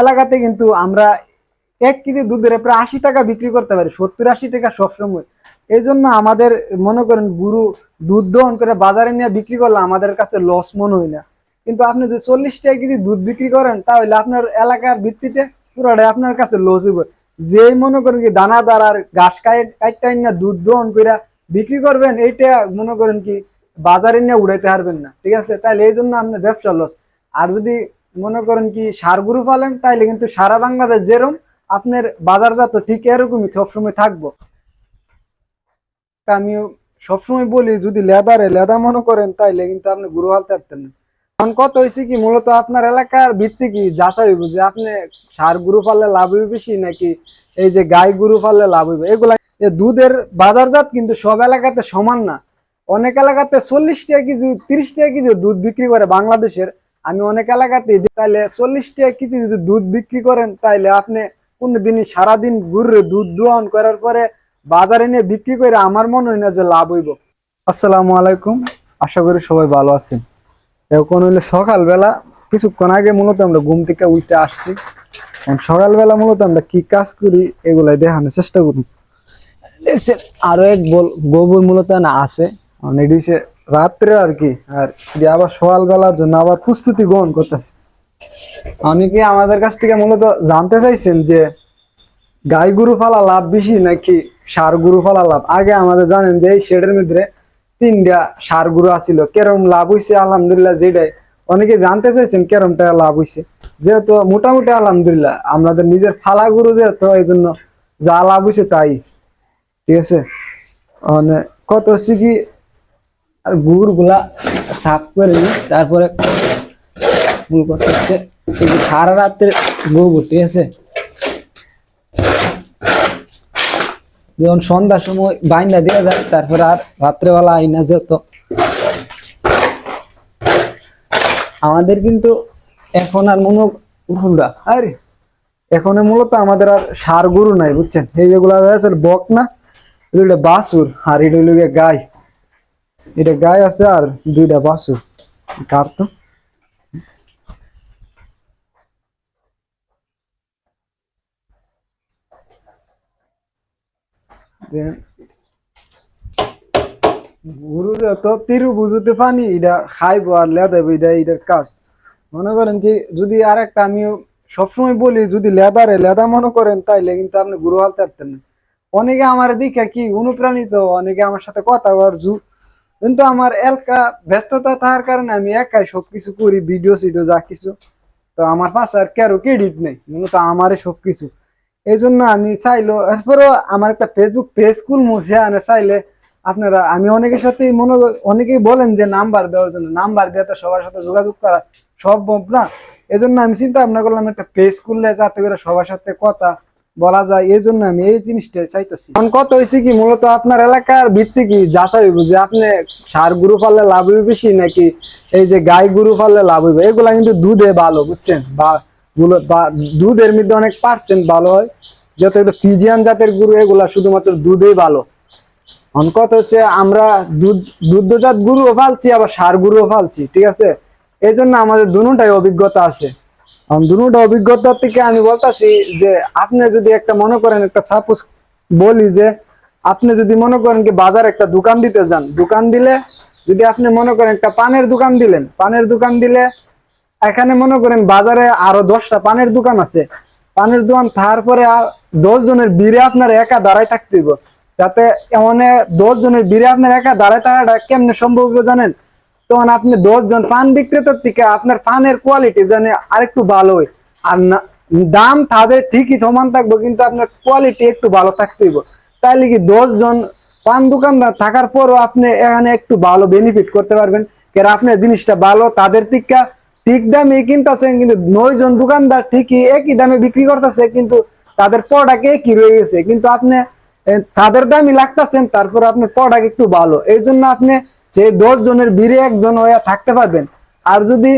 এলাকাতে কিন্তু আমরা এক কেজি দুধের প্রায় আশি টাকা বিক্রি করতে পারি, সত্তর আশি টাকা সবসময়। এই জন্য আমাদের, মনে করেন, গুরু দুধ দহন করে বাজারে নিয়ে বিক্রি করলে আমাদের কাছে লস মনে হয় না। কিন্তু আপনি যদি চল্লিশ টাকা কেজি দুধ বিক্রি করেন, তাহলে আপনার এলাকার ভিত্তিতে পুরোটাই আপনার কাছে লস হইব। যেই মনে করেন কি দানাদার আর ঘাস কাইট কাইটাই না দুধ দহন করে বিক্রি করবেন, এইটা মনে করেন কি বাজারে নিয়ে উড়াইতে পারবেন না, ঠিক আছে? তাহলে এই জন্য আপনার ব্যবসা লস আর যদি মনে করেন কি, সার গরু পালেন, তাইলে কিন্তু সারা বাংলাদেশ যেরকম আপনার বাজারজাত ঠিক এরকমই সবসময় থাকব। আমি সবসময় বলি, যদি লেদারে লেদা মনে করেন, তাইলে কিন্তু আপনি গরু পালতে পারতেন না। এখন কত হয়েছে কি, মূলত আপনার এলাকার ভিত্তি কি, যাচাই আপনি সার গরু পাললে লাভ হইবে বেশি, নাকি এই যে গাই গরু পাললে লাভ হইবে? এগুলা দুধের বাজারজাত কিন্তু সব এলাকাতে সমান না। অনেক এলাকাতে চল্লিশ টাকা কেজি, তিরিশ টাকা কেজি দুধ বিক্রি করে বাংলাদেশের। আমি অনেক এলাকাতে দিই। তাইলে চল্লিশ টাকা কেজি যদি দুধ বিক্রি করেন, তাইলে আপনি কোনদিনই সারাদিন ঘুরে দুধ দোহন করার পরে বাজারে নিয়ে বিক্রি করে আমার মনে হয় না যে লাভ হইব। আসসালামু আলাইকুম, আশা করি সবাই ভালো আছেন। এখন হইলে সকালবেলা, কিছুক্ষণ আগে মূলত আমরা ঘুম থেকে উঠে আসছি। সকালবেলা মূলত আমরা কি কাজ করি, এগুলাই দেখানোর চেষ্টা করি আরও এক বল গোবর মূলত না আছে মানে রাত্রে আর কি, আর আবার সকালবেলার জন্য আবার প্রস্তুতি গ্রহণ করতেছে। অনেকে আমাদের কাছ থেকে মূলত জানতে চাইছেন যে গাই গরু ফালা লাভ বেশি নাকি সার গরু ফালা লাভ? আগে আমাদের জানেন যে এই শেডের মধ্যে তিনটা সার গরু আছিল, কেরম লাভ হইছে আলহামদুলিল্লাহ যেটাই। অনেকে জানতে চাইছেন কেরম টাকা লাভ হইছে। যেহেতু মোটামুটি আলহামদুলিল্লাহ আমাদের নিজের ফালা গরু যেহেতু, এই জন্য যা লাভ হইছে তাই। ঠিক আছে? মানে কত হচ্ছে কি আর গুড়গুলা সাফ করে নি তারপরে মূল কথা হচ্ছে সারা রাত্রে গোবর ঠিক আছে? যখন সন্ধ্যার সময় বাইনা দিয়ে দেয় তারপরে আর রাত্রেবেলা আইনা যেত আমাদের কিন্তু এখন আর মনে উঠুনরা আরে, এখন মূলত আমাদের আর সার গরু নাই, বুঝছেন? এই যেগুলো বক না দুইটা বাসুর আর হইল গিয়ে এটা গায়ে আছে আর দুইটা বাসুর কার তো? Then তো তিরু বুঝতে পানি, এটা খাইবো আর লেদাইবো, এটা এটার কাজ। মনে করেন কি, যদি আর একটা আমি সবসময় বলি, যদি লেদারে লেদা মনে করেন, তাইলে কিন্তু আপনি গরু হালতে পারতেন না। অনেকে আমার দিকে কি অনুপ্রাণিত, অনেকে আমার সাথে কথা বলার কিন্তু আমার এলাকা ব্যস্ততা থাকার কারণে আমি একাই সবকিছু করি ভিডিও সিডিও যা কিছু। তো আমার পাশে আর কারও ক্রেডিট নেই, মূলত আমারই সবকিছু। এই জন্য আমি চাইলো এরপরেও আমার একটা ফেসবুক পেজ খুলবো সেখানে চাইলে আপনারা, আমি অনেকের সাথে মনে, অনেকেই বলেন যে নাম্বার দেওয়ার জন্য নাম্বার দিয়ে তো সবার সাথে যোগাযোগ করা সম্ভব না। এই জন্য আমি চিন্তা ভাবনা করলাম একটা পেজ খুললে যাতে করে সবার সাথে কথা বলা যায় এই জন্য আমি এই জিনিসটা চাইতেছি। এখন কত হয়েছে কি, মূলত আপনার এলাকার ভিত্তি কি, যাচাই যে আপনি সার গরু পাললে লাভ বেশি নাকি এই যে গাই গরু পাললে লাভ হইবে? এগুলা কিন্তু দুধে ভালো, বুঝছেন? বা দুধের মধ্যে অনেক পার্সেন্ট ভালো হয়। যত ফিজিয়ান জাতের গরু, এগুলা শুধুমাত্র দুধেই ভালো। এখন কথা হচ্ছে, আমরা দুধ, দুগ্ধজাত গরুও পালছি, আবার সার গরুও পালছি, ঠিক আছে? এই জন্য আমাদের দুটাই অভিজ্ঞতা আছে। দুটা অভিজ্ঞতা থেকে আমি বলতাছি যে আপনি যদি একটা মনে করেন, একটা সাপোজ বলি যে আপনি যদি মনে করেন কি বাজার একটা দোকান দিতে যান, দোকান দিলে যদি আপনি মনে করেন একটা পানের দোকান দিলেন, পানের দোকান দিলে এখানে মনে করেন বাজারে আরও দশটা পানের দোকান আছে। পানের দোকান তারপরে দশ জনের বীরে আপনার একা দাঁড়াই থাকতে যাতে এমন দশ জনের বীরে আপনার একা দাঁড়ায় থাকাটা কেমনে সম্ভব জানেন? তখন আপনি দশ জন পান বিক্রেতার থেকে আপনার পানের কোয়ালিটি জানে আরেকটু ভালো হয়। আর দাম তাদের ঠিকই সমান থাকব, কিন্তু আপনার কোয়ালিটি একটু ভালো থাকতে হইব তাইলে কি দশ জন পান দোকানদার থাকার পরও আপনি এখানে একটু ভালো বেনিফিট করতে পারবেন? কারণ আপনার জিনিসটা ভালো, তাদের থেকে ঠিক দামে কিনতেছেন, কিন্তু নয় জন দোকানদার ঠিকই একই দামে বিক্রি করতেছে, কিন্তু তাদের প্রোডাক্ট একই রয়ে গেছে। কিন্তু আপনি তাদের দামই লাগতেছেন তারপর আপনার প্রোডাক্ট একটু ভালো। এই জন্য আপনি যে দশ জনের বীরে একজন হয়ে থাকতে পারবেন। আর যদি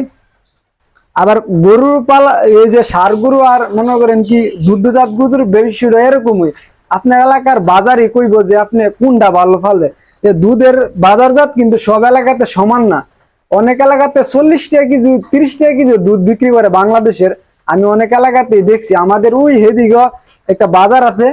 আবার গরুর পালা, এই যে সার গরু আর মনে করেন কি দুগ্ধজাত গরুর বিষয়টা এরকমই আপনার এলাকার বাজারই কইব যে আপনি কোনটা ভালো ফলে যে দুধের বাজারজাত কিন্তু সব এলাকাতে সমান না। অনেক এলাকাতে চল্লিশ টাকা কেজি তিরিশ টাকা কেজি দুধ বিক্রি করে বাংলাদেশের। আমি অনেক এলাকাতেই দেখছি, আমাদের ওই হেদিকে একটা বাজার আছে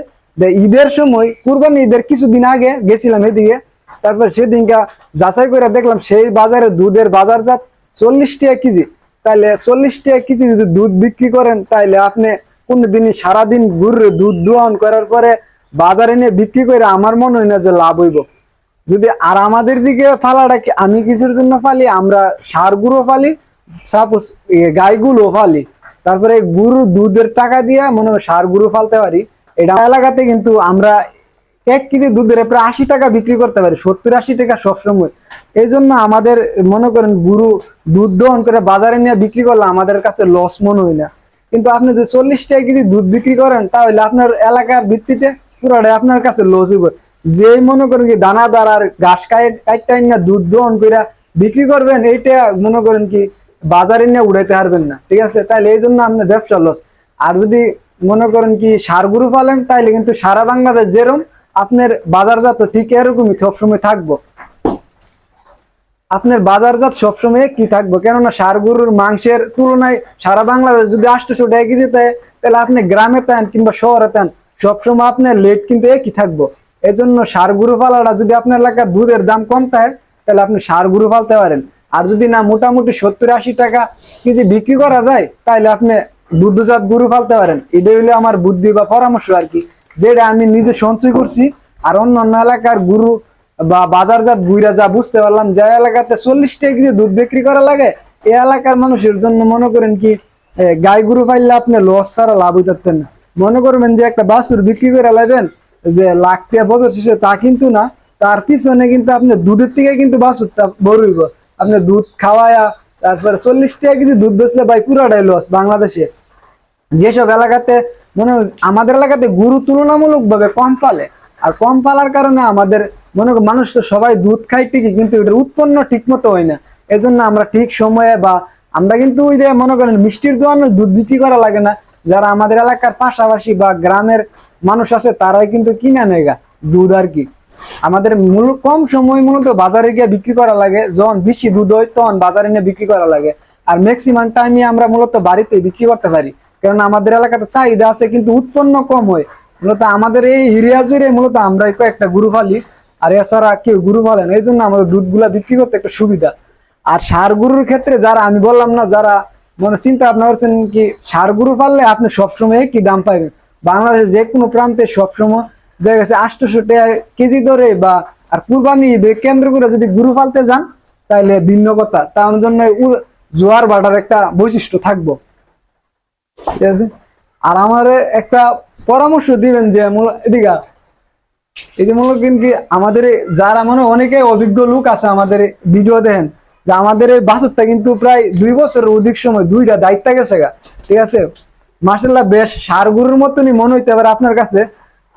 ঈদের সময়, কুরবানি ঈদের কিছুদিন আগে গেছিলাম এদিকে তারপর সেদিনকা যাচাই করে দেখলাম সেই বাজারে দুধের বাজারজাত চল্লিশ টাকা কেজি। তাহলে চল্লিশ টাকা কেজি যদি দুধ বিক্রি করেন তাহলে আপনি কোনদিনই সারাদিন ঘুরে দুধ দোহন করার পরে বাজারে নিয়ে বিক্রি করে আমার মনে হয় না যে লাভ হইব। যদি আর আমাদের দিকে ফালাটা আমি কিছুর জন্য ফালি, আমরা সার গুঁড়ো ফালি সাপোজ গাইগুলো ফালি, তারপরে গুরু দুধের টাকা দিয়ে মনে হয় সার গুঁড়ো ফালতে পারি। এটা এলাকাতে কিন্তু আমরা এক কেজি দুধের প্রায় আশি টাকা বিক্রি করতে পারি, সত্তর আশি টাকা সবসময়। এই জন্য আমাদের, মনে করেন গুরু দুধ দহন করে বাজারে নিয়ে বিক্রি করলে আমাদের কাছে লস মনে হয় না। কিন্তু আপনি যদি চল্লিশ টাকা কেজি দুধ বিক্রি করেন, তাহলে আপনার এলাকার ভিত্তিতে পুরোটাই আপনার কাছে লস হইব। যেই মনে করেন কি দানাদার আর ঘাস কাইটাই না, দুধ দহন করে বিক্রি করবেন, এইটা মনে করেন কি বাজারে নিয়ে উড়াইতে পারবেন না। ঠিক আছে? তাহলে এই জন্য আপনার ব্যবসা লস আর যদি মনে করেন কি সার গুরু পালেন, তাইলে কিন্তু সারা বাংলাদেশ যেরকম আপনার বাজারজাত ঠিক এরকমই সবসময় থাকব। আপনার বাজারজাত সবসময় কি থাকব, কেননা সার গরুর মাংসের তুলনায় সারা বাংলাদেশ যদি আটশোশো টাকা কেজি দেয়, তাহলে আপনি গ্রামে তেন কিংবা শহরে তেন সবসময় আপনার লেট কিন্তু একই থাকব। এই জন্য সার গরু পালাটা যদি আপনার এলাকার দুধের দাম কম থাকে, তাহলে আপনি সার গরু পালতে পারেন। আর যদি না মোটামুটি সত্তর আশি টাকা কেজি বিক্রি করা যায়, তাহলে আপনি দুধজাত গরু পালতে পারেন। এটাই হলো আমার বুদ্ধি বা পরামর্শ আর কি। যেটা আমি নিজে সঞ্চয় করছি আর অন্য অন্য এলাকার গুরু বা বাজারজাত গুইরা যা বুঝতে পারলাম যে এলাকাতে চল্লিশ টাকা কেজি দুধ বিক্রি করা লাগে এই এলাকার মানুষের জন্য মনে করেন কি এ, গাই গরু পাইলে আপনি লস ছাড়া লাভ হইতেন না। মনে করবেন যে একটা বাছুর বিক্রি করে লাইবেন যে লাখ টাকা বছর শেষে তা কিন্তু না তার পিছনে কিন্তু আপনি দুধের থেকে কিন্তু বাছুরটা বড় হইব আপনি দুধ খাওয়ায়া তারপরে চল্লিশ টাকা কেজি দুধ বেচলে ভাই পুরাটাই লস বাংলাদেশে। যেসব এলাকাতে মনে আমাদের এলাকাতে গরু তুলনামূলক ভাবে কম পালে। আর কম পালার কারণে আমাদের, মনে মানুষ তো সবাই দুধ খাই ঠিকই, কিন্তু এটার উৎপন্ন ঠিক মতো হয় না। এজন্য আমরা ঠিক সময়ে বা আমরা কিন্তু ওই যে মনে করেন মিষ্টির দোকানে দুধ বিক্রি করা লাগে না। যারা আমাদের এলাকার পাশাপাশি বা গ্রামের মানুষ আছে, তারাই কিন্তু কিনে নেগা দুধ আর কি। আমাদের মূল, কম সময় মূলত বাজারে গিয়ে বিক্রি করা লাগে। যখন বেশি দুধ হয়, তখন বাজারে নিয়ে বিক্রি করা লাগে। আর ম্যাক্সিমাম টাইমে আমরা মূলত বাড়িতে বিক্রি করতে পারি। কারণ আমাদের এলাকাতে চাহিদা আছে, কিন্তু উৎপন্ন কম হয়। মূলত আমাদের এই এরিয়া জুড়ে মূলত আমরা কয়েকটা গুরু ফালি আর এছাড়া কেউ গুরু ফালেন এই জন্য আমাদের দুধগুলা বিক্রি করতে একটা সুবিধা। আর সার গরুর ক্ষেত্রে যারা, আমি বললাম না, যারা মনে চিন্তা ভাবনা করছেন কি, সার গরু পাললে আপনি সবসময় কি দাম পাইবেন। বাংলাদেশের যে কোনো প্রান্তে সবসময় দেখা গেছে আটশোশো টাকা কেজি ধরে বা, আর কুরবানি কেন্দ্র করে যদি গরু পালতে যান তাহলে ভিন্ন কথা। তার জন্য জোয়ার বাটার একটা বৈশিষ্ট্য থাকব। ঠিক আছে? আর আমার একটা পরামর্শ দিবেন যে এদিকে, এই যে মূলত কিন্তু আমাদের যারা মানে অনেকে অভিজ্ঞ লোক আছে আমাদের ভিডিও দেখেন, যে আমাদের এই বাছুরটা কিন্তু প্রায় দুই বছরের অধিক সময় দুইটা দায়িত্ব গেছে গা, ঠিক আছে? মার্শাল্লাহ বেশ সার গরুর মতনই মনে হইতে পারে আপনার কাছে।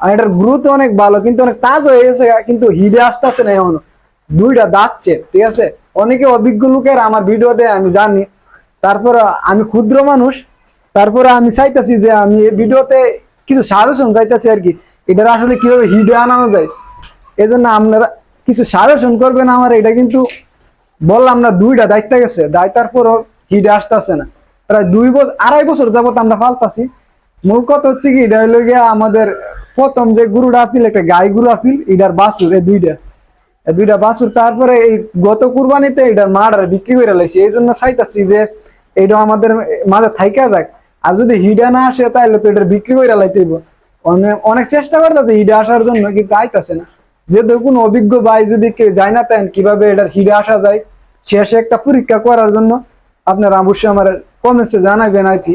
আর এটার গ্রোথ অনেক ভালো, কিন্তু অনেক তাজ হয়ে গেছে কিন্তু হিডে আসতেছে না এমন দুইটা দাঁতছে, ঠিক আছে? অনেকে অভিজ্ঞ লোকের আমার ভিডিওতে আমি জানি। তারপর আমি ক্ষুদ্র মানুষ তারপরে আমি চাইতেছি যে আমি এই ভিডিওতে কিছু সাজেশন চাইতেছি আর কি। এটার আসলে কীভাবে হিডে আনানো যায়? এই জন্য আপনারা কিছু সাজেশন করবেন আমার, এটা কিন্তু বললাম না, দুইটা দায়িত্ব গেছে। দায়িত্বার পরও হিডে আসতেছে না। প্রায় দুই বছর আড়াই বছর যাবত আমরা ফালতাছি মূল কথা হচ্ছে কি, এটা হইল গিয়া আমাদের প্রথম যে গুরুটা আছিল, একটা গাই গুরু আছিল, এটার বাসুর এই দুইটা। দুইটা বাছুর তারপরে এই গত কুরবানিতে এটা মাড়ার বিক্রি করে লাইছি। এই জন্য চাইতাছি যে এটা আমাদের মাঝে থাইকা যাক। আর যদি হিডা না আসে তাহলে তো এটা বিক্রি করে লাইতেইব অনেক চেষ্টা তাতে হিডা আসার জন্য, কিন্তু আইতাছে না। যেহেতু কোনো অভিজ্ঞ ভাই যদি কেউ যায় না তেন কীভাবে এটার হিডা আসা যায় শেষে একটা পরীক্ষা করার জন্য আপনার অবশ্যই আমার কমেন্টসে জানাবেন আর কি।